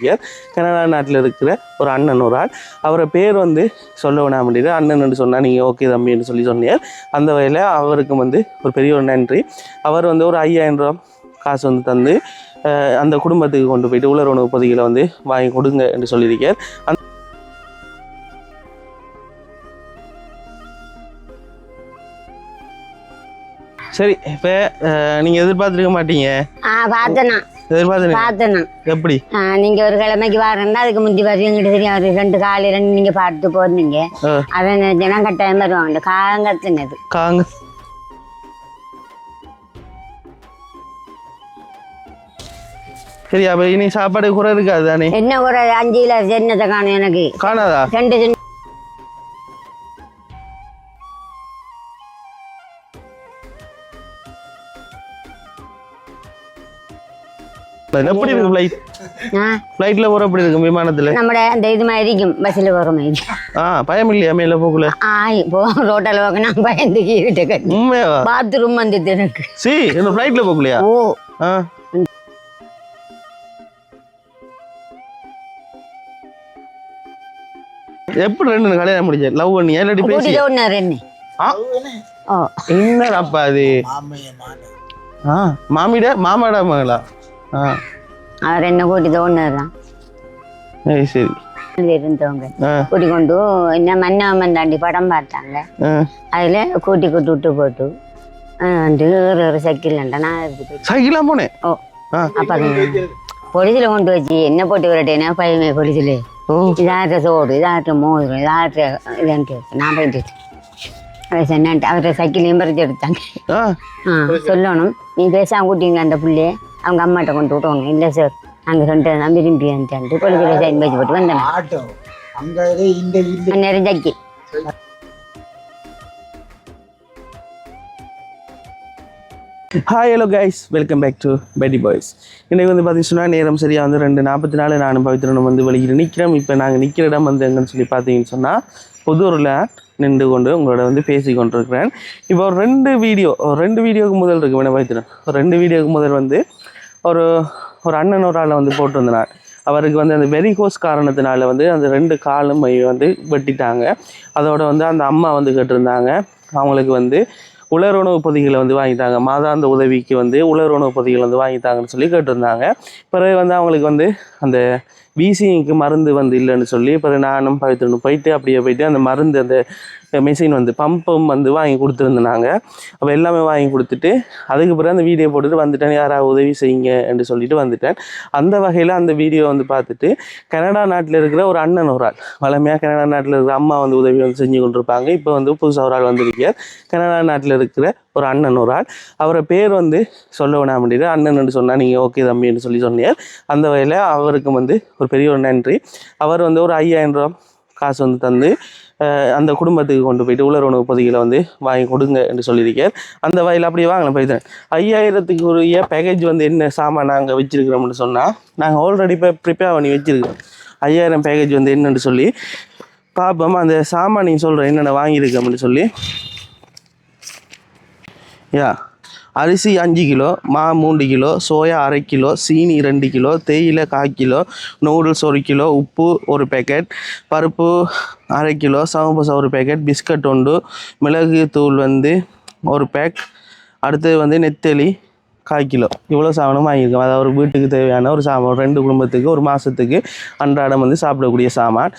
Canada நாட்டில் இருக்கிற ஒரு அண்ணன் ஒரு ஆள். அவரை பேர் வந்து சொல்ல வேணாம் முடியுது அண்ணன் சொன்னால் நீங்கள் ஓகே தம்பின்னு சொல்லி சொன்னீர் அந்த வகையில் அவருக்கு வந்து ஒரு பெரிய ஒரு நன்றி. அவர் வந்து ஒரு ஐயாயிரம் ரூபா காசு வந்து தந்து அந்த குடும்பத்துக்கு கொண்டு போயிட்டு உலர் உணவு பொதிகளை வந்து வாங்கி கொடுங்க என்று சொல்லியிருக்கார். அந்த சரி இப்போ நீங்கள் எதிர்பார்த்துருக்க மாட்டீங்க. ஆ பார்த்தேண்ணா எப்படி? நீங்க ஒரு கிழமைக்கு வரேன்னா அதுக்கு முந்தி வரும் எங்கிட்ட தெரியும். ஒரு ரெண்டு காலி ரெண்டு நீங்க பார்த்து போறீங்க. அதை நினைச்சேன்னா கட்டாயம் வருவாங்க காங்கத்தினது. காங்க. சரி அப்ப இனி சாப்பாடு குறை இருக்காது தானே? என்ன ஒரு அஞ்சு கிலோ என்னத்தை காணும் எனக்கு? காணாதா? ரெண்டு எப்படி இருக்கு ஃப்ளைட் ஃப்ளைட்ல போற எப்படி இருக்கும் விமானத்துல? நம்மட அந்த இது மாதிரி இருக்கும் பஸ்ஸில் போகிற மாதிரி. ஆ பயம் இல்லையா மேல போக்குல ஆ இப்போ ரோட்டில் போக நான் பயந்து கீழே கட்டி பாத்ரூம் வந்துட்டு எனக்கு சி இந்த ஃப்ளைட்ல போகலையா ஓ. ஆ. எப்படி ரெண்டு கல்யாணம் முடிஞ்ச? லவ் பண்ணியா இல்லாட்டி பேசி? கூட்டிட்டு ஒன்று என்ன? ஆ. ஓ. என்னடாப்பா அது? ஆ மாமிட மாமாடா மகளா? அவர் என்ன கூட்டிட்டு ஒன்று தான் சரி இருந்தவங்க கூட்டி கொண்டு என்ன மன்னவன் தாண்டி படம் பார்த்தாங்க. அதில் கூட்டி கூட்டி விட்டு போட்டு ஒரு சைக்கிள் நான் இருக்குது சைக்கிளா போனேன். ஓ அப்போ பொலிசில் கொண்டு வச்சு என்ன போட்டு விரட்டேன்னா பையமே பொலிசில் ஓ. இதாட்ட சோடு இதாட்ட மோதிரம் இதாட்ட இதுன்ட்டு நான் போயிட்டு சொன்னேன்ட்டு அவரை சைக்கிளையும் பறிச்சு எடுத்தாங்க. ஆ சொல்லணும். நீ பேசாம கூட்டிங்க அந்த புள்ளைய. அவங்க அம்மாட்ட கொண்டு விட்டோங்க இல்லை சார் நாங்கள் ரெண்டு தான் விரும்பி வந்துட்டு பொலிசில் சைன் பேச்சு போட்டு வந்தேன் அங்க நேரம் hi hello guys welcome back to Paddy boys இன்றைக்கு வந்து பார்த்தீங்கன்னா நேரம் சரியாக வந்து ரெண்டு நாற்பத்தி நாலு நானும் பவித்ரனும் வந்து வெளியில் நிற்கிறோம் இப்போ நாங்கள் நிற்கிற இடம் வந்து எங்கன்னு சொல்லி பார்த்தீங்கன்னு சொன்னால் புதூரில் நின்று கொண்டு உங்களோட வந்து பேசி கொண்டிருக்கிறேன். இப்போ ஒரு ரெண்டு வீடியோ ஒரு ரெண்டு வீடியோக்கு முதல் இருக்கு. வேணா பவித்ரன். ஒரு ரெண்டு வீடியோக்கு முதல் வந்து ஒரு ஒரு அண்ணன் ஒரு ஆளை வந்து போட்டிருந்தனார். அவருக்கு வந்து அந்த வெரிகோஸ் காரணத்தினால வந்து அந்த ரெண்டு காலும் வந்து வெட்டிட்டாங்க. அதோட வந்து அந்த அம்மா வந்து கேட்டிருந்தாங்க. அவங்களுக்கு வந்து உலர் உணவு பொதிகளை வந்து வாங்கிட்டாங்க. மாதாந்த உதவிக்கு வந்து உலர் உணவு பொதிகள் வந்து வாங்கிட்டாங்கன்னு சொல்லி கேட்டிருந்தாங்க. பிறகு வந்து அவங்களுக்கு வந்து அந்த பிசிக்கு மருந்து வந்து இல்லைன்னு சொல்லி பிறகு நானும் பவித்ரனும் போயிட்டு அப்படியே போயிட்டு அந்த மருந்து அந்த மெஷின் வந்து பம்பும் வந்து வாங்கி கொடுத்துருந்தாங்க. அப்போ எல்லாமே வாங்கி கொடுத்துட்டு அதுக்கு பிறகு அந்த வீடியோ போட்டுட்டு வந்துட்டேன். யாராவது உதவி செய்யுங்க என்று சொல்லிட்டு வந்துட்டேன். அந்த வகையில் அந்த வீடியோ வந்து பார்த்துட்டு கனடா நாட்டில் இருக்கிற ஒரு அண்ணன் ஒரு ஆள் வளமையாக கனடா நாட்டில் இருக்கிற அம்மா வந்து உதவி வந்து செஞ்சு கொண்டிருப்பாங்க. இப்போ வந்து புதுசாக ஒரு ஆள் வந்திருக்கார். கனடா நாட்டில் இருக்கிற ஒரு அண்ணன் ஒரு ஆள். அவரை பேர் வந்து சொல்ல வேணாம் முடியுது அண்ணன் சொன்னால் நீங்கள் ஓகே தம்பின்னு சொல்லி சொன்னீர். அந்த வகையில் அவருக்கு வந்து ஒரு பெரிய ஒரு நன்றி. அவர் வந்து ஒரு ஐயாயிரம் ரூபா காசு வந்து தந்து அந்த குடும்பத்துக்கு கொண்டு போயிட்டு உலர் உணவு பொதிகளை வந்து வாங்கி கொடுங்க என்று சொல்லியிருக்கார். அந்த வகையில் அப்படியே வாங்கலாம் போயிட்டேன் ஐயாயிரத்துக்கு உரிய பேக்கேஜ் வந்து என்ன சாமான் நாங்கள் வச்சுருக்கிறோம்னு சொன்னால் நாங்கள் ஆல்ரெடி இப்போ ப்ரிப்பேர் பண்ணி வச்சுருக்கோம் ஐயாயிரம் பேக்கேஜ் வந்து என்னன்னு சொல்லி பார்ப்போம் அந்த சாமான் நீங்கள் சொல்கிறேன் என்னென்ன வாங்கியிருக்கோம்னு சொல்லி. யா. அரிசி அஞ்சு கிலோ மா மூன்று கிலோ சோயா அரை கிலோ சீனி ரெண்டு கிலோ தேயிலை கால் கிலோ நூடுல்ஸ் ஒரு கிலோ உப்பு ஒரு பேக்கெட் பருப்பு அரை கிலோ சமபசா ஒரு பேக்கெட் பிஸ்கட் உண்டு மிளகு தூள் வந்து ஒரு பேக் அடுத்தது வந்து நெத்தலி கால் கிலோ இவ்வளோ சாமானும் வாங்கியிருக்கோம். அதாவது ஒரு வீட்டுக்கு தேவையான ஒரு சாமான் ரெண்டு குடும்பத்துக்கு ஒரு மாதத்துக்கு அன்றாடம் வந்து சாப்பிடக்கூடிய சாமான்.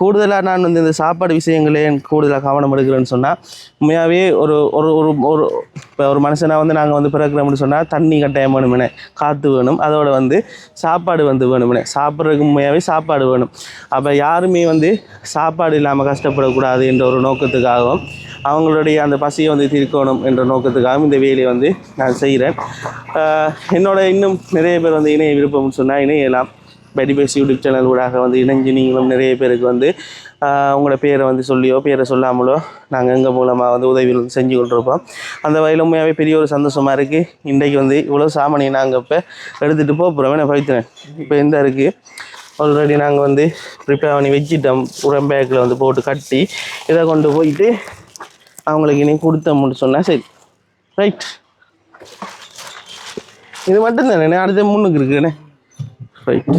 கூடுதலாக நான் வந்து இந்த சாப்பாடு விஷயங்களே கூடுதலாக கவனம் எடுக்கிறேன்னு சொன்னால் உண்மையாகவே ஒரு ஒரு ஒரு ஒரு இப்போ ஒரு மனுஷனாக வந்து நாங்கள் வந்து பிறக்கிறோம்னு சொன்னால் தண்ணி கட்டாயம் வேணுமெனே காற்று வேணும். அதோட வந்து சாப்பாடு வந்து வேணுமே சாப்பிட்றதுக்கு உண்மையாகவே சாப்பாடு வேணும். அப்போ யாருமே வந்து சாப்பாடு இல்லாமல் கஷ்டப்படக்கூடாது என்ற ஒரு நோக்கத்துக்காகவும் அவங்களுடைய அந்த பசியை வந்து தீர்க்கணும் என்ற நோக்கத்துக்காகவும் இந்த வேலையை வந்து நான் செய்கிறேன். என்னோட இன்னும் நிறைய பேர் வந்து இணைய விருப்பம்னு சொன்னால் இணையலாம். பெடிபேஸ் யூடியூப் சேனல் ஊடாக வந்து இணைஞ்சு நீங்களும் நிறைய பேருக்கு வந்து உங்களோட பேரை வந்து சொல்லியோ பேரை சொல்லாமலோ நாங்கள் எங்கள் மூலமாக வந்து உதவிகள் வந்து செஞ்சு கொண்டிருப்போம் அந்த வகையில் உண்மையாகவே பெரிய ஒரு சந்தோஷமாக இருக்குது இன்றைக்கு வந்து இவ்வளோ சாமானியை நாங்கள் இப்போ எடுத்துகிட்டு போக போகிறோம் நான் பவித்திரன் இப்போ எந்த இருக்குது ஆல்ரெடி நாங்கள் வந்து ப்ரிப்பேர் பண்ணி வச்சிட்டோம். உரம் பேக்கில் வந்து போட்டு கட்டி இதை கொண்டு போயிட்டு அவங்களுக்கு இனி கொடுத்தோம்னு சொன்னால் சரி. ரைட் இது மட்டும் தானே அடுத்த முன்னுக்கு இருக்குண்ணே ரைட்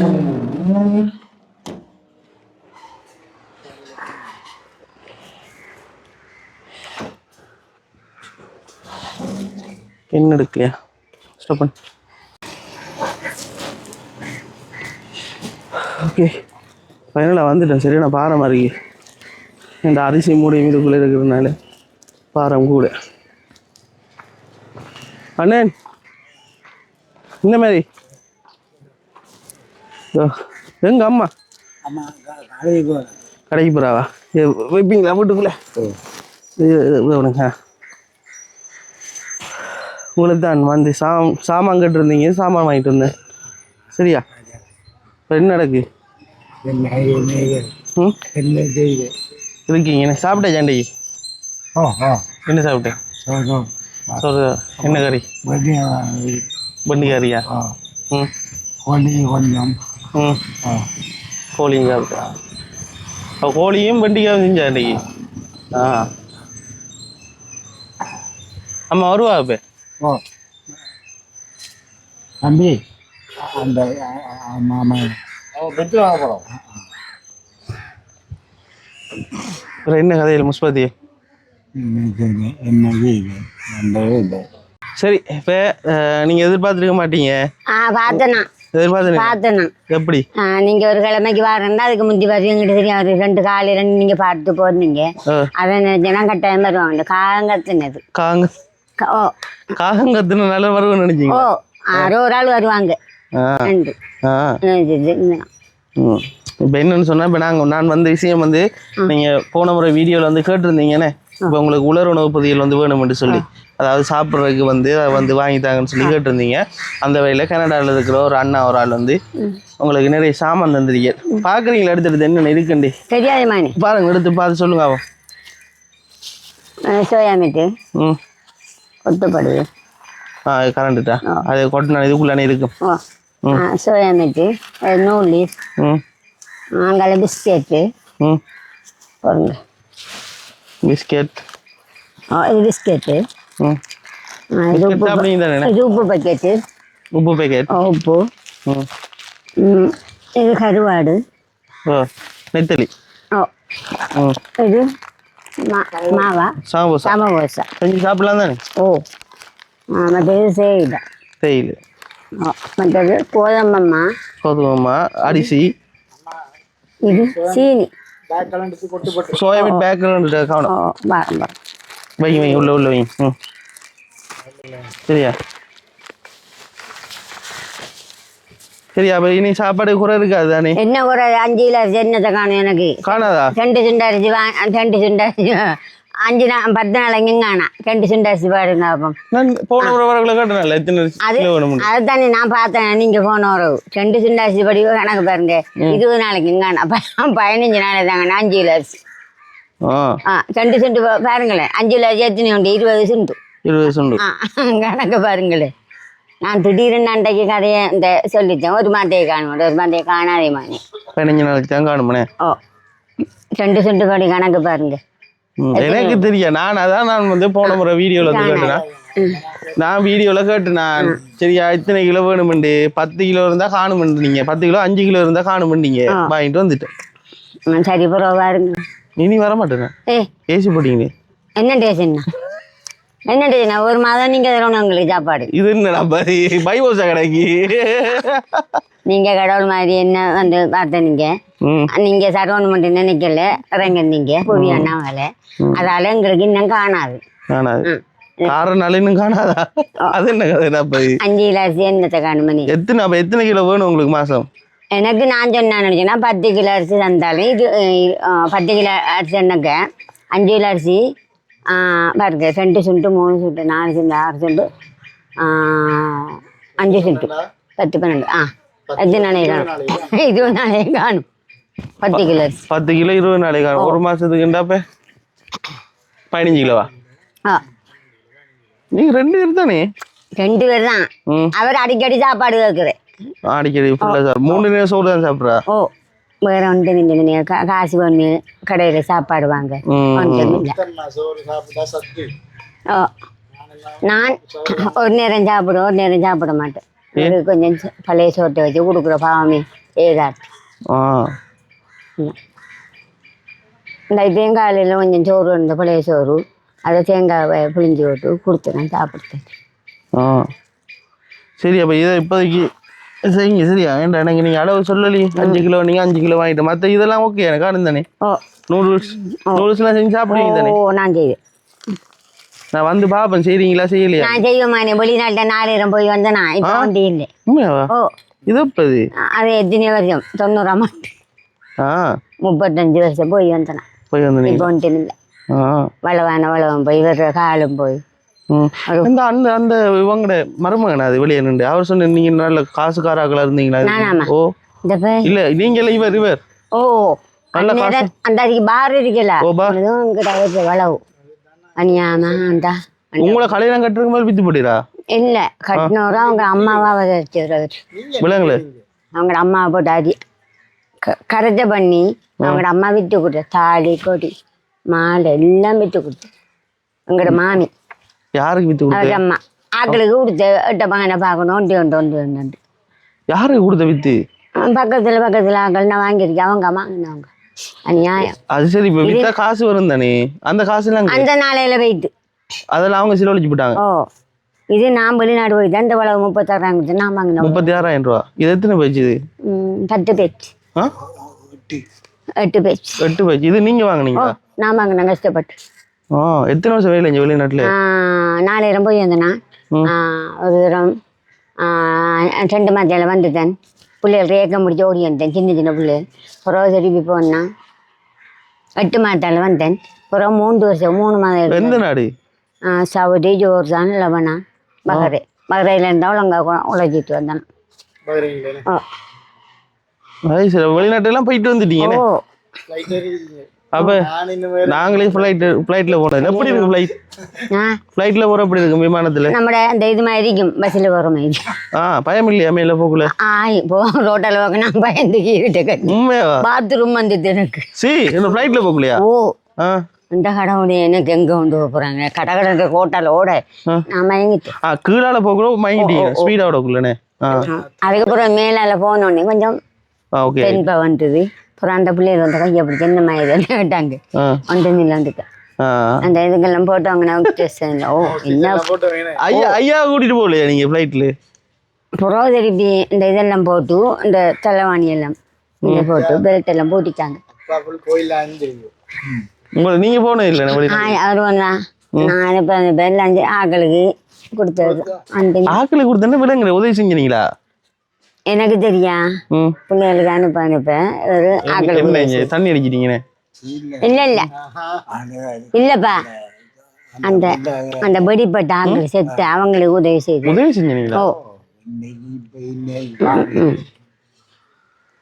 என்ன எடுக்கலையா ஸ்டாப் பண்ணு. ஓகே ஃபைனலாக வந்துட்டேன். சரி நான் பாறை மாதிரி இந்த அரிசி மூடி மீதுக்குள்ளே இருக்கிறதுனால பாறை கூட அண்ணன் இந்த மாதிரி. எங்க அம்மா? கடைக்கு போறாவா? வைப்பீங்களா வீட்டுக்குள்ள? உனக்கு? உங்களுக்கு தான் வந்து சாம் சாமான் கட்டிருந்தீங்க சாமான் வாங்கிட்டு வந்தேன். சரியா? இப்போ என்ன நடக்கு? இருக்கீங்க என்ன சாப்பிட்டேன் ஜாண்டைக்கு என்ன சாப்பிட்டேன்? என்ன கறி? வண்டி கறியா ம். கோழி கொஞ்சம் ம். சாப்பிட்டேன் அப்போ கோழியும் வண்டிக்காக செஞ்சா இன்னைக்கு? ஆ. அம்மா வருவா இப்போ ஓ. தம்பி அந்த மாமா. என்ன கதையில் முஸ்பதி என்ன இது அந்த இது சரி இப்போ நீங்கள் எதிர்பார்த்துருக்க மாட்டீங்க. ஆ பார்த்தேண்ணா பார்த்தேண்ணா எப்படி? நீங்கள் ஒரு கிழமைக்கு வரேன்னா அதுக்கு முந்தி வரையும் எங்கிட்ட தெரியும். ஒரு ரெண்டு காலு ரெண்டு நீங்கள் பார்த்து போறீங்க ஆ, அதை நினைச்சேன்னா கட்டாயம் வருவாங்க இந்த காகங்கத்தினது காங்க ஓ. காகங்கத்துன்னு நல்ல வருவன்னு ஓ நினைச்சீங்க யாரோ ஒரு ஆள் வருவாங்க. இப்போ என்னன்னு சொன்னால் இப்போ நாங்கள் நான் வந்த விஷயம் வந்து நீங்கள் போன முறை வீடியோவில் வந்து கேட்டிருந்தீங்கண்ணே இப்போ உங்களுக்கு உலர் உணவு பொதிகள் வந்து வேணும்னு சொல்லி அதாவது சாப்பிட்றதுக்கு வந்து அதை வந்து வாங்கித்தாங்கன்னு சொல்லி கேட்டிருந்தீங்க. அந்த வகையில் கனடாவில் இருக்கிற ஒரு அண்ணா ஒரு ஆள் வந்து உங்களுக்கு நிறைய சாமான் தந்திருக்கீங்க. பார்க்குறீங்களா எடுத்துட்டு என்னென்ன இருக்குண்டி தெரியாது மாணி பாருங்க எடுத்து பார்த்து சொல்லுங்க அவன் சோயா மீட்டு. ம். கொத்துப்படுது ஆ கரண்ட்டுட்டா அது கொட்டினா இதுக்குள்ளானே இருக்கும். சோயா மீட்டு நூல் ம். அங்கே பிஸ்கெட்டு. ம். பாருங்க. பிஸ்கெட் இது பிஸ்கெட்டு இது உப்பு இது உப்பு பக்கெட்டு உப்பு பேக்கெட் உப்பு இது கருவாடு ஓ நெத்தலி ஓ இது மாவா சாம்போசா சமோசா செஞ்சு சாப்பிடலாம் தானே ஓ மற்றது செய்யுது தேயிலு ஓ மற்றது கோதம்பம்மா கோதுமை அரிசி இது சீனி கவனம் வா வா. வைங்க வைங்க உள்ள உள்ள வைங்க ம். சரியா? சரியா அப்போ இனி சாப்பாடு குறை இருக்காது தானே? என்ன ஒரு அஞ்சு கிலோ என்னத்தை காணும் எனக்கு. காணாதா? ரெண்டு சுண்டு அரிசி வா ரெண்டு நாள் பாருங்க அப்போ நான் போன முறை வரக்குள்ள காட்டினால எத்தனை அது அதுதானே நான் பார்த்தேன் நீங்க போன உறவு ரெண்டு சுண்டு அரிசி படி கணக்கு பாருங்க இருபது நாளைக்கு காணாம் ப- பதினஞ்சு நாளைக்கு தாங்க அஞ்சு கிலோ அரிசி ஆ ரெண்டு சுண்டு பா- பாருங்களேன் அஞ்சு கிலோ அரிசி எத்தனை உண்டு இருபது சுண்டு இருபது சொண்டு ஆ கணக்கு பாருங்களேன் நான் திடீர்னு அன்றைக்கு கதையை இந்த சொல்லிட்டேன் ஒரு மாத்தையை காணும் ஒரு மாத்தையை காணாதே மானே பதினஞ்சு நாளைக்கு தான் காணுமனே ஓ ரெண்டு சுண்டு படி கணக்கு பாருங்க எனக்கு தெரியும். நான் அதான் நான் வந்து போன முறை வீடியோவில் வந்து கேட்டேனா. நான் வீடியோவில் கேட்டு நான் சரியா இத்தனை கிலோ வேணுமெண்டு பத்து கிலோ இருந்தால் காணுமெண்டு நீங்கள் பத்து கிலோ அஞ்சு கிலோ இருந்தால் காணுமெண்டீங்க வாங்கிட்டு வந்துட்டேன். சரி ப்ரோ பாருங்க இனி வர மாட்டேன் ஏசி போட்டீங்களே? என்ன என்ன டேஷனா ஒரு மாதம் தரணும் உங்களுக்கு சாப்பாடு? இது என்னடா கடைக்கு? நீங்கள் கடவுள் மாதிரி என்ன வந்து பார்த்த நீங்கள் ம். நீங்கள் சரவணம் மட்டும் நினைக்கல இறங்கிருந்தீங்க புரிய அண்ணாவால அதால எங்களுக்கு இன்னும் காணாது. காணாது. இன்னும் காணாதா? அது என்ன அஞ்சு கிலோ என்னத்தை காணுமணி எத்தனை அப்போ எத்தனை கிலோ வேணும் உங்களுக்கு மாதம் எனக்கு நான் சொன்ன நினச்சேன்னா பத்து கிலோ அரிசி தந்தாலும் இது பத்து கிலோ அரிசி என்னக்க அஞ்சு கிலோ அரிசி பாருங்க ரெண்டு சுண்டு மூணு சுண்டு நாலு சுண்டு ஆறு சுண்டு அஞ்சு சுண்டு பத்து பன்னெண்டு ஆ. எத்தனை நாளைக்கு காணும் இருபது நாளைக்கு? காணும். பத்து கிலோ. பத்து கிலோ இருபது நாளைக்கு காணும். ஒரு மாதத்துக்குண்டாப்ப பதினஞ்சு கிலோவா? ஆ. நீங்கள் ரெண்டு பேர் தானே? ரெண்டு பேர் தான். அவர் அடிக்கடி சாப்பாடு கேட்குறேன் அடிக்கடி ஃபுல்லாக சார் மூணு நேரம் சோறு தான் சாப்பிட்றா? ஓ. வேற ஒன்று நீங்க கா காசு ஒன்று கடையில் சாப்பாடு வாங்க ஒன்றும் இல்லை நான் ஒரு நேரம் சாப்பிடுவேன் ஒரு நேரம் சாப்பிட மாட்டேன் கொஞ்சம் பழைய சோட்டை வச்சு கொடுக்குற பாவமே ஏதாட்டு இந்த தேங்காயில் கொஞ்சம் சோறு இருந்த பழைய சோறு அதை தேங்காவை புளிஞ்சு விட்டு கொடுத்து நான் சாப்பிடுத்தேன் ஆ சரி அப்போ இதை இப்போதைக்கு சரிங்க சரியா? ஏன்டா எனக்கு நீங்கள் அளவு சொல்லலையே அஞ்சு கிலோ நீங்கள் அஞ்சு கிலோ வாங்கிட்டு மற்ற இதெல்லாம் ஓகே எனக்கு காணும் தானே. நூடுல்ஸ் நூடுல்ஸ்லாம் செஞ்சு சாப்பிடுவீங்க தானே. நான் செய்வேன். நான் வந்து பார்ப்பேன் செய்றீங்களா செய்யலையா? நான் செய்வேன் வெளிநாட்டில் நாலாயிரம் போய் வந்தேன் நான் இப்போ வந்து இல்லை. உண்மையாவா? ஓ. இது இப்போ அது எத்தனை வருஷம்? தொண்ணூறாம் ஆண்டு. ஆ. முப்பத்தஞ்சு வருஷம் போய் வந்தேன். நான். போய் வந்து இப்போ வந்துட்டு இல்லை. ஆ. வளவான வளவன் போய் வர்ற காலும் போய். ம். அந்த அந்த இவங்கட மருமகன் அது வெளியே நின்று அவர் சொன்ன நீங்க நல்ல காசுக்காராக்களா இருந்தீங்களா? ஓ. இந்த இல்ல நீங்கள இவர் இவர். ஓ நல்ல அந்நேரம் அந்த அதுக்கு பார் இருக்குல்ல? ஓ, வச்சு வளவு. அணியாமா அந்த உங்களை கல்யாணம் கட்டுறதுக்கு மேல வித்து போட்டீரா? இல்ல கட்டினவரும் அவங்க அம்மாவா வதச்சவர் விலங்குல? அவங்களோட அம்மாவை போட்டு அடி க- கரைச்ச பண்ணி அவங்களோட அம்மா விட்டு கொடுத்த தாலி கொடி மாலை எல்லாம் விட்டு கொடுத்து. எங்களோட மாமி. யாருக்கு வித்து கொடுத்த? அம்மா. ஆக்களுக்கு கொடுத்த எட்ட பங்கனை பார்க்கணும் ஒன்று ஒன்று ஒன்று ஒன்று யாருக்கு கொடுத்த வித்து? பக்கத்துல பக்கத்துல ஆக்கள் நான் வாங்கியிருக்கேன். அவங்க வாங்கினவங்க. அநியாயம். அது சரி இப்ப வித்தா காசு வரும் தானே? அந்த காசு அந்த நாளையில போயிட்டு. அதெல்லாம் அவங்க செலவழிச்சு போட்டாங்க ஓ இது நான் வெளிநாடு போயிட்டு அந்த வளவு முப்பத்தாறாங்க கொடுத்து நான் வாங்கினோம் முப்பத்தி ஆறாயிரம் ரூபா. இது எத்தனை பேச்சு இது? பத்து பேச்சு. எட்டு பேச்சு. எட்டு பேச்சு. இது நீங்க வாங்குனீங்களா? நான் வாங்கினேன் கஷ்டப்பட்டு. ஆ எத்தனை வருஷம் வேலை இங்க வெளிநாட்டுல? ஆ, நாலாயிரம் போய் வந்தேனா ஒரு தரம் ரெண்டு மாதத்தில் வந்துட்டேன். பிள்ளைகள் ரேக்க முடிச்சு ஓடி வந்தேன் சின்ன சின்ன பிள்ளைகள் பிறகு திருப்பி போனேன் எட்டு மாதத்தில் வந்தேன். பிறகு மூன்று வருஷம் மூணு மாதம் எந்த நாடு? Saudi Jordan Lebanon. பஹ்ரை பஹ்ரையில் இருந்தால் அங்கே உழைச்சிட்டு வந்தேன். பாக்குறீங்களே ஓ அது சரி வெளிநாட்டு எல்லாம் போயிட்டு வந்துட்டீங்க ஓ. அப்ப நாங்களே ஃப்ளைட் ஃப்ளைட்ல போனது எப்படி இருக்கு ஃப்ளைட் ஃப்ளைட்ல போற எப்படி இருக்கும் விமானத்துல? நம்மட அந்த இது மாதிரி இருக்கும் பஸ்ல போற மாதிரி ஆ பயம் இல்லையா மேல போகல ஆ போ ரோட்டல போகனா பயந்து கீறிட்ட உண்மையா? பாத்ரூம் வந்தது எனக்கு சி இந்த ஃப்ளைட்ல போகலையா ஓ. இந்த கடவுளே எனக்கு எங்க கொண்டு போறாங்க? கடகடன்ற கோட்டால ஓட நான் மயங்கிட்டேன். ஆ கீழால போகிறோம் மயங்கிட்டீங்க. ஸ்பீடா ஓடக்குள்ளனே அதுக்கப்புறம் மேலால போனோடனே கொஞ்சம் ஓகே வந்தது. அப்புறம் அந்த பிள்ளைகள் வந்து கையை பிடிச்சி என்ன மாதிரி கேட்டாங்க. ஆ. வந்து நில வந்துட்டேன் ஆ. அந்த இதுக்கெல்லாம் போட்டவங்க நான் ட்ரெஸ் ஓ என்ன ஐயா ஐயா கூட்டிட்டு போகலையா நீங்க ஃப்ளைட்ல புறவு திருப்பி இந்த இதெல்லாம் போட்டு இந்த தலைவாணி எல்லாம் இங்க போட்டு பெல்ட் எல்லாம் போட்டுட்டாங்க. ஃபுல் கோயில்ல அஞ்சிருக்கு உங்களை நீங்க போனது இல்லை அவர் வந்தா நான் இப்போ அந்த பெல் அஞ்சு ஆக்களுக்கு கொடுத்தது. அந்த ஆக்களுக்கு கொடுத்தேன்னு விலங்குல உதவி செஞ்சீங்களா? எனக்கு தெரியா? ம். பிள்ளைகளுக்கு அனுப்ப அனுப்ப. ஒரு இங்க தண்ணி அடிக்கிறீங்கண்ணே இல்ல. இல்ல இல்லப்பா. அந்த அந்த வெடிப்பட்ட ஆக்கள் செத்து அவங்களுக்கு உதவி செய்து. உதவி செஞ்சீங்களா ஓ.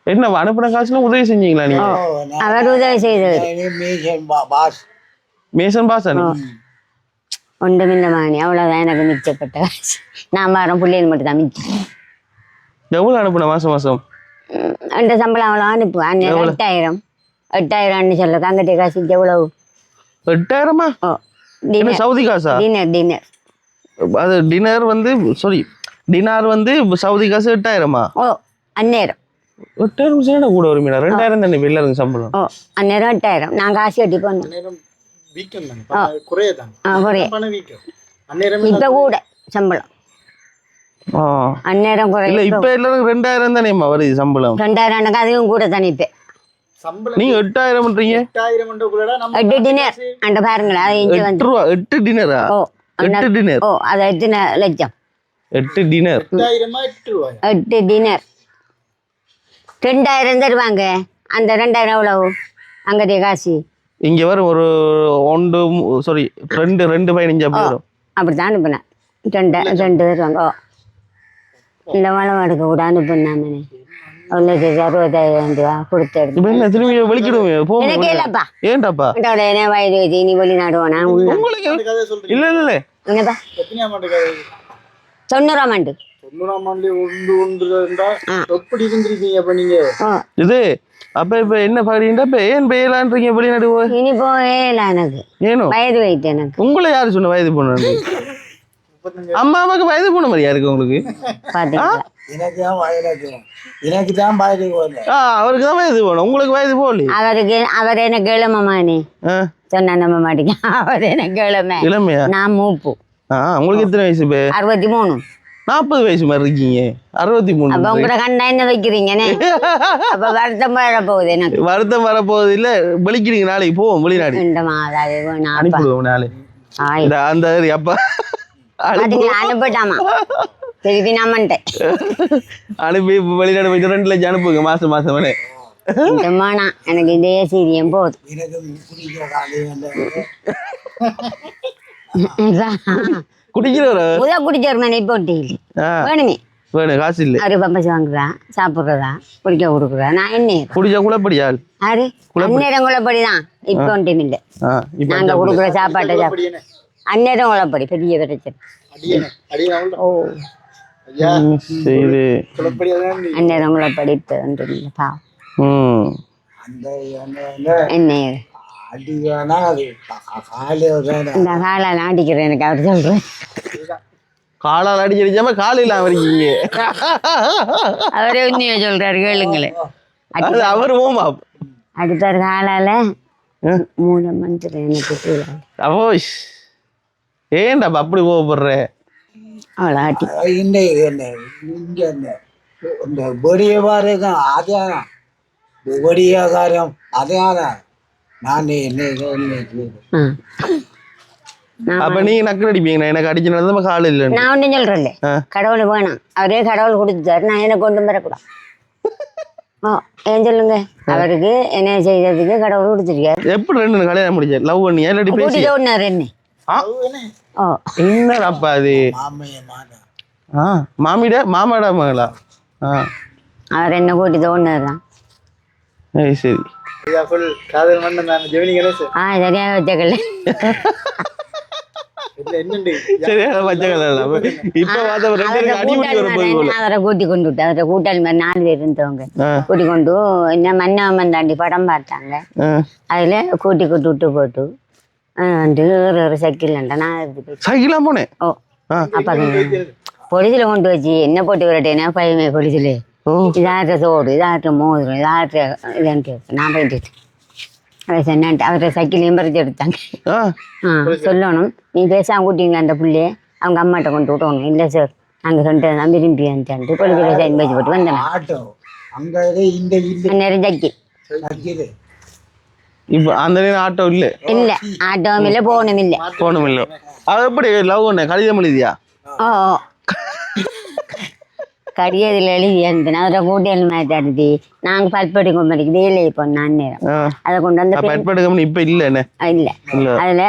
என்ன அனுப்புன காசுல உதவி செஞ்சீங்களா நீங்க? அவர் உதவி பாஸ் மேசன் பாசா நீ ஒன்றுமில்ல மாணி அவ்வளோதான் எனக்கு மிச்சப்பட்ட காசு. நான் வரேன் பிள்ளைகள் மட்டும் தான் மிச்சம். எவ்வளவு அனுப்புன மாசம் மாசம்? ம், அந்த சம்பளம் அவ்வளோ அனுப்புவேன். எட்டாயிரம். எட்டாயிரம்னு சொல்ல தங்கட்டி காசு எவ்வளவு? எட்டாயிரமா? டின்னர் சவுதி காசா? டின்னர் டின்னர் அது டின்னர் வந்து சாரி டினார் வந்து சவுதி காசு எட்டாயிரமா? ஓ அந்நேரம். எட்டாயிரம் சேட கூட வருமீடா ரெண்டாயிரம் தானே வெளில இருக்கு சம்பளம். ஓ அந்நேரம் எட்டாயிரம். நான் காசு கட்டி போனேன் வீக்கம் தானே குறைய. அந்நேரம் இப்போ கூட சம்பளம். அந்நேரம் இல்ல குறைய இப்ப எல்லாரும் ரெண்டாயிரம் தானேம்மா வருது சம்பளம்? ரெண்டாயிரம் அதுவும் கூட தானே இப்போ. நீங்க எட்டாயிரம் நம்ம எட்டு டின்னர் அந்த வந்து எட்டு ரூபா எட்டு டினரா ஓ எட்டு டினர் ஓ அது எத்தனை லட்சம். எட்டு டினர் எட்டு எட்டு டின்னர் ரெண்டாயிரம் தருவாங்க. அந்த ரெண்டாயிரம் எவ்வளவு? அங்கடைய காசு. இங்க வரும் ஒரு ஒன்று சாரி ரெண்டு ரெண்டு பதினஞ்சு அப்படி வரும். அப்படி தான் அனுப்புனேன். ரெண்டு ரெண்டு தருவாங்க. ஓ. இந்த மலை எடுக்க கூட அனுப்புனாமே ஒரு லட்சத்தி அறுபதாயிரம் ரூபா கொடுத்து திரும்பி வெளிக்கிடுவே எனக்கு இல்லப்பா. ஏன்டாப்பா? என்னோட என்ன வயது வச்சு நீ வெளிநாடு போனா உள்ள. உங்களுக்கு கதை சொல்றீங்க? இல்ல இல்ல என்னப்பா? தொண்ணூறாம் ஆண்டு. தொண்ணூறாம் ஆண்டுல ஒன்று ஒன்று. எப்படி இருந்திருக்கீங்க அப்ப நீங்க? இது அப்ப இப்ப என்ன பாடிண்டா இப்ப ஏன் பெய்யலான்றீங்க வெளிநாடு போய் இனி போகல எனக்கு. ஏனோ? வயது வைத்து எனக்கு. உங்களை யாரு சொன்ன வயது பொண்ணு முப்பத்தஞ்சு. அம்மாவுக்கு வயது போன மாதிரியா இருக்கு உங்களுக்கு? எனக்கு தான் வயலுக்கு எனக்கு தான் வரல ஆ அவருக்கு தான் வயது போகணும். உங்களுக்கு வயது போகலையே? அவருக்கு அவர் எனக்கு இளமமானே சொன்னா நம்ப மாட்டேங்க. அவர் எனக்கு இளமை இளமையா? நான் மூப்பு. உங்களுக்கு எத்தனை வயசு இப்போ? அறுபத்தி மூணு நாற்பது வயசு மாதிரி இருக்கீங்க. அறுபத்தி மூணு அப்ப உங்களோட கண்டா என்ன வைக்கிறீங்கன்னு? அப்ப வருத்தம் வர போகுது எனக்கு. வருத்தம் வரப்போகுது இல்ல? வெளிக்கிறீங்க நாளைக்கு போவோம் வெளிநாடு. அனுப்பிடுவோம் நாளை. அந்த அப்பா. அனுப்பிட்டாமா? திருப்பி நான் அனுப்பி இப்ப வெளிநாடு போயிட்டு ரெண்டு லட்சம் அனுப்புங்க மாசம் மாசம் வேணே மானா எனக்கு இதே சீரியம் போதும். குடிக்கிறவர? போட்டி வேணுமே? வேணும் காசு இல்லை. அவரு பம்பஸ் வாங்குறா சாப்பிட்றதா குடிக்க கொடுக்குறா நான் என்ன குடிச்சா குழப்படியாள் யாரு? அந்நேரம் குழப்படிதான். இப்போ ஒன்றும் இல்லை. ஆ இப்ப நாங்க கொடுக்குற சாப்பாட்டை சாப்பிட அடியனே அந்நேரம் குழப்படி பெரிய பிரச்சனை ஓ. அந்நேரம் குழப்படி இப்போ ஒன்றும் இல்லை பாவம் ம். அந்த அந்த என்ன? இந்த ஆடிக்கிறேன் எனக்கு அவர் சொல்கிறேன் காலால் அடிச்சு அடிச்சாம காலையில் இருக்கீங்க. அவரே உண்மையை சொல்றாரு கேளுங்களேன் அது அவர் அடுத்தார் காலால மூணு மந்திரம் எனக்கு அவோஷ் ஏன்டா அப்ப அப்படி கோவப்படுற? அவளை ஆட்டி. இந்த என்ன? இங்கே இந்த இந்த பாருங்க அதான் பொடிய காரம் அதான் நான் என்ன என்ன அப்ப நீங்க நக்கல் அடிப்பீங்க எனக்கு அடிச்சனால தான் கால் இல்லைன்னு. நான் சொல்கிறேன்ல ஆ. கடவுள் வேணாம். அவரே கடவுள் கொடுத்துட்டாரு நான் எனக்கு கொண்டு வரக்கூடாது. ஏன் சொல்லுங்க? அவருக்கு என்ன செய்யறதுக்கு கடவுள் கொடுத்துருக்காரு. எப்படி ரெண்டு கல்யாணம் முடிச்சார் லவ் இல்லாட்டி பேசி என்ன. என்னடாப்பா அது? ஆ மாமிட மாமாடா மகளா? ஆ. அவர் என்ன கூட்டிட்டு ஓடினார் தான் சரி. ஃபுல் காதல் நான் ஜெமினி கணேசன் ஆ சரியாக வச்சக்கல அவரை கூட்டி கொண்டு விட்டு அவரை கூட்டாளி மாதிரி நாலு பேர் இருந்தவங்க. கூட்டி கொண்டு என்ன மன்னவன் தாண்டி படம் பார்த்தாங்க. அதில் கூட்டி கூட்டி விட்டு போட்டு ஒரு சைக்கிள் நான் சைக்கிளா போனேன். ஓ ஆ. அப்போ பொலிசில் கொண்டு வச்சு என்ன போட்டு விரட்டேன்னா பையமே ஓ. இதாட்ட தோடு இதாட்ட மோதிரம் இதாட்ட இதுன்ட்டு நான் போயிட்டு அதை சொன்னான்ட்டு அவரை சைக்கிளையும் பறிச்சு எடுத்தாங்க. சொல்லணும். நீ பேசாம கூட்டிங்க அந்த புள்ளைய? அவங்க அம்மாட்ட கொண்டு விட்டணும் இல்லை சார் நாங்கள் ரெண்டு தான் விரும்பி வந்துட்டு பொலிசில் சைன் வச்சு போட்டு வந்தேன். ஆட்டோ. அங்கே இந்த இந்த நேரம் சைக்கிள். இப்ப அந்த நேரம் ஆட்டோ இல்ல. இல்லை ஆட்டோவும் இல்லை போகணும் இல்லை போகணும் இல்ல அது எப்படி லவ் பண்ண கடிதம் எழுதியா. கடியதில் எழுதி இருந்தேன் அவரை கூட்டியல் மாட்டாடுதி நாங்கள் பல்படி கும்படிக்கு வேலையை போனோம் நேரம் அதை கொண்டு வந்து எட்படு கம்பெனி இப்ப இல்ல என்ன? இல்லை. அதில்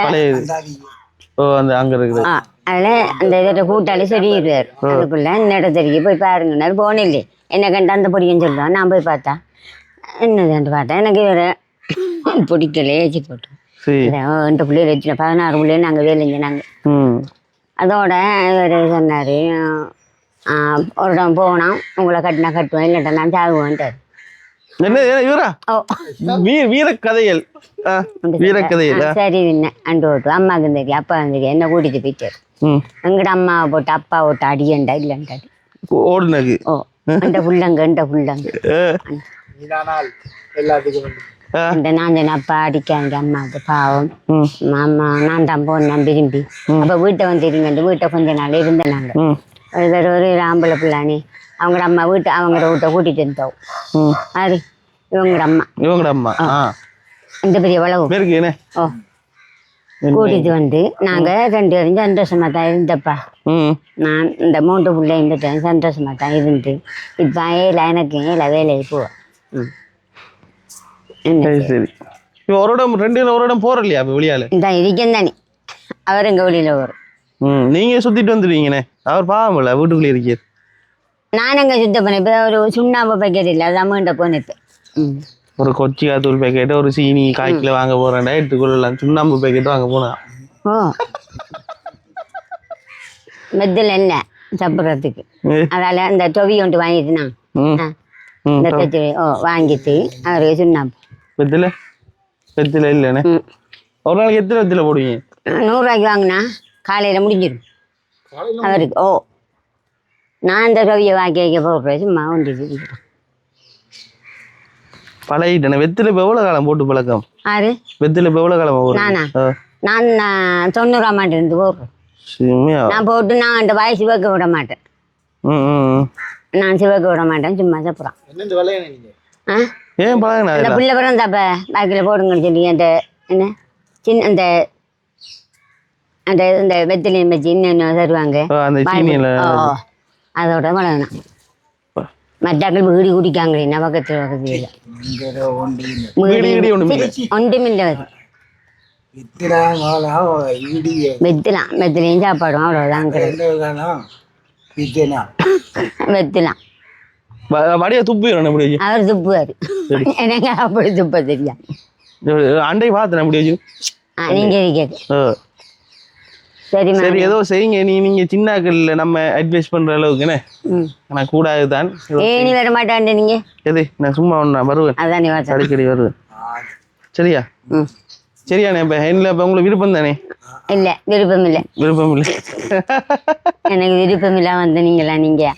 ஓ அந்த அங்க இருக்குது. அதில் அந்த இதில் கூட்டாளி சொல்லிடுவார் அதுக்குள்ள இந்த இடத்துக்கு போய் பாருங்கன்னாரு போனில்லை என்ன கண்டு அந்த பொடியும் சொல்லுவான். நான் போய் பார்த்தா. என்னதுன்ட்டு பார்த்தேன் எனக்கு இவரை பிடிக்கல ஏச்சி போட்டு. சரி. ரெண்டு பிள்ளைகள் வச்சு பதினாறு பிள்ளைகள் நாங்கள் வேலைங்க நாங்கள் ம். அதோட இவர் சொன்னார் ஒரு இடம் போனோம் உங்களை கட்டினா கட்டுவேன் இல்லாட்டா நான் சாகுவேன்ட்டார். என்ன என்ன இவரா? ஓ. வீர வீர கதைகள் ஆ வீர கதைகள் ஆ, சரி அண்டு ஓட்டு. அம்மாவுக்கு தெரியும் அப்பா தெரியும் என்ன கூட்டிட்டு போயிட்டார். ம். எங்கட அம்மாவை போட்டு அப்பா போட்டு அடியண்டா இல்லைன்ட்டாரு. ஓடுனது. ஓ அந்த புள்ளங்க இந்த புள்ளங்க. எல்லாத்துக்கும் அந்த நான் அப்பா அடிக்காங்க அம்மாவுக்கு பாவம். அம்மா நான் தான் போனேன் விரும்பி. அப்போ வீட்டை வந்து இருங்கண்டு வீட்டை கொஞ்ச நாள் இருந்தேன் நாங்கள் ம். ஒரு ஆம்பளை பிள்ளானி அவங்களோட அம்மா வீட்டு அவங்களோட வீட்டை கூட்டிட்டு இருந்தோம் அது இவங்களோட அம்மா. இவங்கட அம்மா இந்த பெரிய வளவு. ஓ. கூட்டிட்டு வந்து நாங்கள் ரெண்டு பேரும் சந்தோஷமா தான் இருந்தப்பா. நான் இந்த மூன்று பிள்ளை இருந்துட்டேன் சந்தோஷமா தான் இருந்து. இப்போ ஏல எனக்கு ஏல வேலைக்கு போவேன் ம். சரி சரி. இப்போ ஒரு இடம் ரெண்டு ஒரு இடம் போற இல்லையா இப்போ வெளியால இந்த இருக்கேன் தானே அவர் எங்கள் வெளியில் வரும் ம் நீங்க சுத்திட்டு வந்துடுவீங்கண்ணே அவர் பாவம் இல்லை வீட்டுக்குள்ளே இருக்கார். நான் அங்கே சுத்தம் பண்ணேன் இப்போ ஒரு சுண்ணாம்பு பேக்கெட் இல்லை அதான் மீண்ட போனேன் இப்போ. ஒரு கொச்சிக்காய் தூள் பேக்கெட் ஒரு சீனி கால் கிலோ வாங்க போறேன்டா எடுத்துக்கொள்ளலாம் சுண்ணாம்பு பேக்கெட் வாங்க போனா. ஓ. மெத்தில் இல்லை சாப்பிட்றதுக்கு? அதால் அந்த தொவி ஒன்று வாங்கிட்டு நான். ம். ஆ. ம் இந்த தச்சு ஓ வாங்கிட்டு அவருக்கு சுண்ணாம்பு. வெத்தில? வெத்தில இல்லைண்ணே. ஒரு நாளைக்கு எத்தனை வெத்தில போடுவீங்க? நூறுரூவாய்க்கு வாங்கினா காலையில் முடிஞ்சிடும் அவருக்கு ஓ. நான் இந்த கவியை வாக்கி வைக்க போகிறேன் சும்மா ஒன்று பழகிட்டேன். வெத்தில இப்போ எவ்வளோ காலம் போட்டு பழக்கம்? ஆறு. வெத்தில இப்போ எவ்வளோ காலம் நானா? நான் நான் தொண்ணூறாம் ஆண்டு இருந்து போடுறேன் நான் போட்டு நான் அந்த வாய் சிவக்க விட மாட்டேன். ம் ம் ம். நான் சிவக்க விட மாட்டேன். சும்மா சாப்பிட்றான் ஆ? ஏன் பழகினா அந்த பிள்ளை பிறந்த அப்போ பேக்கில் போடுங்கன்னு சொல்லி அந்த என்ன? சின்ன அந்த அந்த இந்த வெத்திலையும் வச்சு இன்னும் தருவாங்க. அதோட வளர்ந்தான். மற்றாக்கள் வீடி குடிக்காங்களே என்ன பக்கத்தில் பக்கத்தில் ஒன்றுமில்லை வெத்தலாம் வெத்திலையும் சாப்பாடும் அவ்வளோதான் வெத்தலாம் வடியா துப்பி வரணும் எப்படி? அவர் துப்புவார். எனக்கு அப்படி துப்ப தெரியாது. அண்டை பார்த்தேன் எப்படி ஓ சரி சரி ஏதோ செய்யுங்க. நீ நீங்க சின்னாக்கள்ல நம்ம அட்வைஸ் பண்ற அளவுக்கு என்ன? ம். நான் கூடாது தான். ஏனி வர மாட்டான்ட்டு நீங்கள் எது? நான் சும்மா நான் வருவேன். அதான் நீ அடிக்கடி வருவேன். சரியா? ம். சரியாண்ணே இப்போ என்ன இப்போ உங்களுக்கு விருப்பம் தானே? இல்லை விருப்பம் இல்லை. விருப்பம் இல்லை. எனக்கு விருப்பம் இல்லை வந்து நீங்களா ஆ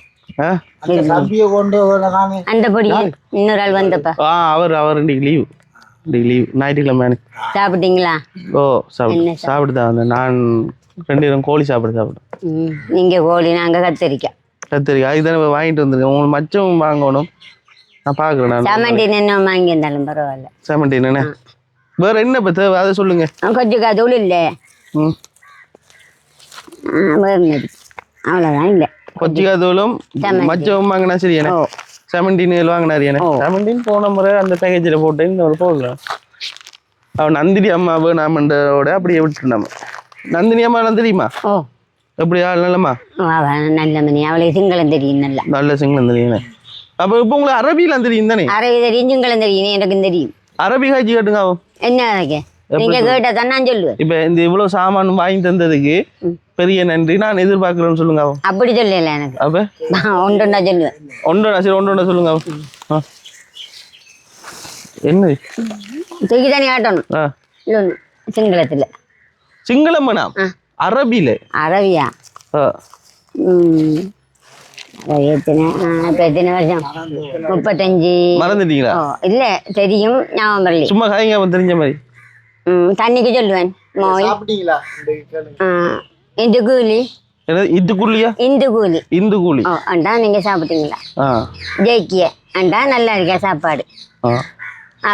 அந்த பொடி இன்னொரு ஆள் வந்தப்பா. ஆ அவர் அவர் இன்னைக்கு லீவு இன்னைக்கு லீவ் ஞாயிற்றுக்கிழமை சாப்பிட்டீங்களா? ஓ சாப்பிடு சாப்பிட்டு தான் வந்தேன். நான் ரெண்டு பேரும் கோழி சாப்பிட சாப்பிட்டேன் ம் நீங்கள் கோழி நாங்கள் கத்திரிக்காய் கத்திரிக்காய் அதுக்கு தானே வாங்கிட்டு வந்திருக்கேன். உங்களுக்கு மச்சம் வாங்கணும். நான் பார்க்குறேன் நான். சாமண்டி நின்று வாங்கி இருந்தாலும் பரவாயில்ல. செவன்டீன் என்ன? வேற என்ன இப்போ தேவை? அதை சொல்லுங்க. கொஞ்சம் இல்லை. வேறு அவ்வளோதான் இல்லை. கொச்சிக்காய் தூளும் மச்சம் வாங்கினா சரி என்ன ஓ. செவன்டீன் வாங்கினாரு எனக்கு செவன்டீன் போன முறை அந்த பேக்கேஜில் போட்டு இந்த ஒரு போடலாம் அவன் நந்தினி அம்மா வேணாமன்றோட அப்படியே விட்டு நம்ம. நந்தினி அம்மா நான் தெரியுமா ஓ. எப்படி ஆள் நல்லம்மா? அவன் நல்ல மணி. அவளுக்கு சிங்களம் தெரியும் நல்லா. நல்ல சிங்களம் தெரியும் அப்போ இப்போ உங்களுக்கு அரபிலாம் தெரியும் தானே? அரபி தெரியும் சிங்களம் தெரியும். எனக்கும் தெரியும். அரபி காய்ச்சி காட்டுங்க என்ன நீங்க கேட்டா தான் சொல்லுவேன். இப்போ இந்த இவ்வளோ சாமான் வாங்கி தந்ததுக்கு பெரிய நன்றி. நான் எதிர்பார்க்குறேன்னு சொல்லுங்க அப்படி சொல்லல எனக்கு. அப்போ? நான் ஒன்றுண்டா சொல்லுவேன். ஒன்றா சரி ஒன்றா சொல்லுங்க என்ன? தூக்கி தானே காட்டணும்? ஆ. இல்லை சிங்களத்தில். சிங்களம் வேணாம். அரபியில்? அரபியா? எத்தனை? வருஷம்? முப்பத்தஞ்சு. மறந்துட்டீங்களா? இல்லை தெரியும். ஞாபகம் சும்மா தெரிஞ்ச மாதிரி. தண்ணிக்கு சொல்லுவேன் மோய் சாப்பிட்டீங்களா இந்த இந்து கூலி இது கூலியா இந்து கூலி இந்து கூலி அண்டா நீங்கள் சாப்பிட்டீங்களா ஜெயிக்கிய அண்டா நல்லா இருக்கா சாப்பாடு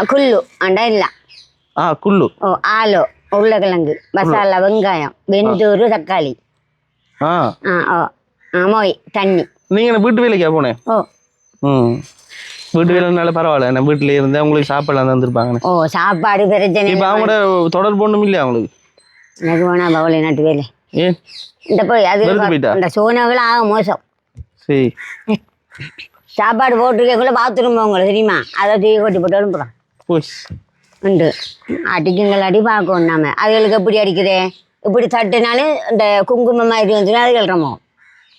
குள்ளு அண்டா இல்லை ஆ குள்ளு ஓ ஆலோ உருளைக்கிழங்கு மசாலா வெங்காயம் வெந்தூர் தக்காளி ஆ ஆ ஓ ஆ மோய் தண்ணி என்ன வீட்டு வேலைக்கா போனேன் ஓ ம் வீட்டு வேலைனால பரவாயில்ல. நான் வீட்டில் இருந்தேன். உங்களுக்கு சாப்பாடுலாம் தந்துருப்பாங்கண்ணே ஓ சாப்பாடு பிரச்சனை இப்போ அவங்களோட தொடர்பு ஒன்றும் இல்லையா அவங்களுக்கு? எனக்கு வேணா பவளை நாட்டு வேலை. ஏன் இந்த போய் அது? இந்த சோனகள் ஆக மோசம். சரி. சாப்பாடு போட்டிருக்கக்குள்ள பாத்ரூம் போங்கள தெரியுமா? அதை தூக்கி கொட்டி போட்டு போய். உண்டு. அடிக்குங்கள் அடி பார்க்கணும் நாம. அதுகளுக்கு எப்படி அடிக்குதே? இப்படி தட்டுனாலும் இந்த குங்குமம் மாதிரி வந்துடும்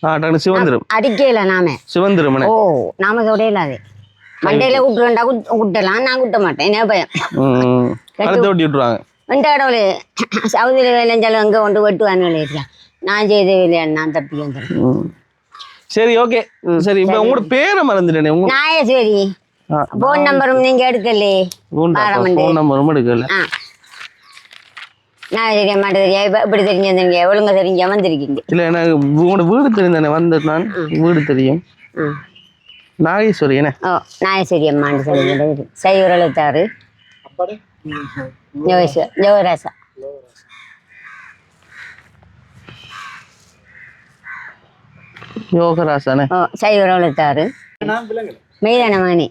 அது சிவந்திரம். அடிக்கல நாம. சிவந்திரமண்ணே ஓ நாம தொடையில அது மண்டையில குட்டுறா குட்டலாம். நான் குட்ட மாட்டேன் என்ன பயம்? அடுத்த ஓட்டி விட்ருவாங்க இந்த கடவுள் சவுதியில் வேலைஞ்சாலும் அங்கே கொண்டு வெட்டுவான்னு நான் செய்த வேலையா நான் தப்பி வந்துடுறேன் சரி ஓகே. சரி இப்போ உங்களோட பேரை மறந்துட்டேனே. உங்க நாயஸ்வரி ஃபோன் நம்பரும் நீங்கள் எடுக்கலே. ஃபோன் நம்பரும் எடுக்கல. நான் தெரிய மாட்டேன் தெரியா? இப்போ இப்படி தெரிஞ்சிருந்தீங்க? ஒழுங்கா தெரிஞ்ச வந்திருக்கீங்க. இல்லை எனக்கு உங்களோட வீடு தெரியும் தானே வந்தது நான் வீடு தெரியும். ஆ நாகேஸ்வரி என்ன? ஓ நாயஸ்வரி அம்மான்னு சொல்லுங்க சைவர எழுத்தாறு அப்பாடு? ஜோகேஸ்வர் ஜோகராசா. யோகராசானே ஓ சைவர எழுத்தாறு நான் விலங்கல். மெய்தான மகனே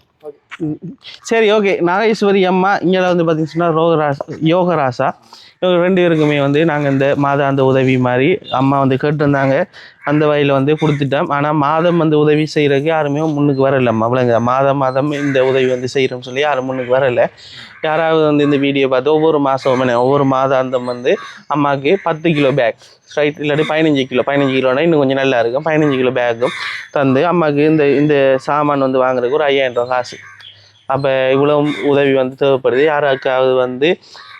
சரி ஓகே. நாகேஸ்வரி அம்மா இங்கே வந்து பார்த்தீங்கன்னு ரோகராசா யோகராசா. இவங்க ரெண்டு பேருக்குமே வந்து நாங்கள் இந்த மாதாந்த உதவி மாதிரி அம்மா வந்து கேட்டிருந்தாங்க. அந்த வழியில் வந்து கொடுத்துட்டோம் ஆனால் மாதம் வந்து உதவி செய்கிறதுக்கு யாருமே முன்னுக்கு வரலை அவ்வளோங்க மாதம் மாதம் இந்த உதவி வந்து செய்கிறோம்னு சொல்லி யாரும் முன்னுக்கு வரலை. யாராவது வந்து இந்த வீடியோ பார்த்து ஒவ்வொரு மாதம் ஒவ்வொரு மாதாந்தம் வந்து அம்மாவுக்கு பத்து கிலோ பேக் ஸ்ட்ரைட் இல்லாட்டி பதினஞ்சு கிலோ பதினஞ்சு கிலோனா இன்னும் கொஞ்சம் நல்லா இருக்கும். பதினஞ்சு கிலோ பேக்கும் தந்து அம்மாவுக்கு இந்த இந்த சாமான் வந்து வாங்குறதுக்கு ஒரு ஐயாயிரம் ரூபா காசு. அப்போ இவ்வளோ உதவி வந்து தேவைப்படுது. யாராக்காவது வந்து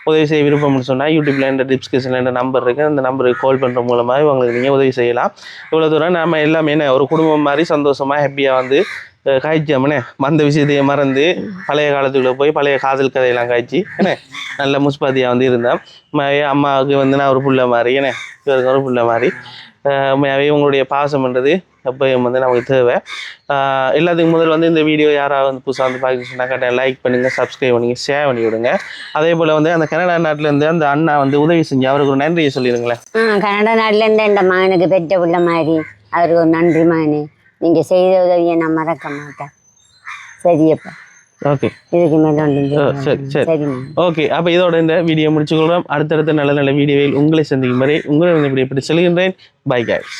உதவி செய்ய விருப்பம்னு சொன்னால் யூடியூப்ல இந்த டிஸ்கிரிப்ஷனில் இந்த நம்பர் இருக்குது அந்த நம்பருக்கு கால் பண்ணுற மூலமாக உங்களுக்கு நீங்கள் உதவி செய்யலாம். இவ்வளோ தூரம் நம்ம எல்லாமே என்ன ஒரு குடும்பம் மாதிரி சந்தோஷமாக ஹாப்பியாக வந்து அஹ், மந்த வந்த விஷயத்தையே மறந்து பழைய காலத்துக்குள்ளே போய் பழைய காதல் கதையெல்லாம் காய்ச்சி என்ன நல்ல முஸ்பாதியாக வந்து இருந்தேன் அம்மாவுக்கு வந்து நான் ஒரு புள்ள மாதிரி என்ன இவருக்கு ஒரு புள்ள மாதிரி. உண்மையாகவே உங்களுடைய பாசம்ன்றது எப்பயும் வந்து நமக்கு தேவை. எல்லாத்துக்கும் முதல் வந்து இந்த வீடியோ யாராவது வந்து புதுசாக வந்து பார்க்கணும்னா கரெக்டாக லைக் பண்ணுங்கள் சப்ஸ்கிரைப் பண்ணுங்கள் ஷேர் பண்ணி விடுங்க. அதே போல் வந்து அந்த கனடா நாட்டிலேருந்து அந்த அண்ணா வந்து உதவி செஞ்சு அவருக்கு ஒரு நன்றியை சொல்லிடுங்களேன். கனடா நாட்டிலேருந்து இந்த மகனுக்கு பெற்ற உள்ள மாதிரி அவருக்கு ஒரு நன்றி மகனே. நீங்கள் செய்த உதவியை நான் மறக்க மாட்டேன். சரியப்பா. ஓகே இதுக்கு மேலே ஒன்றும் செய்ய சரி. சரி. ஓகே அப்போ இதோட இந்த வீடியோ முடிச்சுக்கொள்கிறோம். அடுத்தடுத்த நல்ல நல்ல வீடியோவில் உங்களை சந்திக்கும் வரை உங்களை இப்படி இப்படி செல்கின்றேன். Bye guys.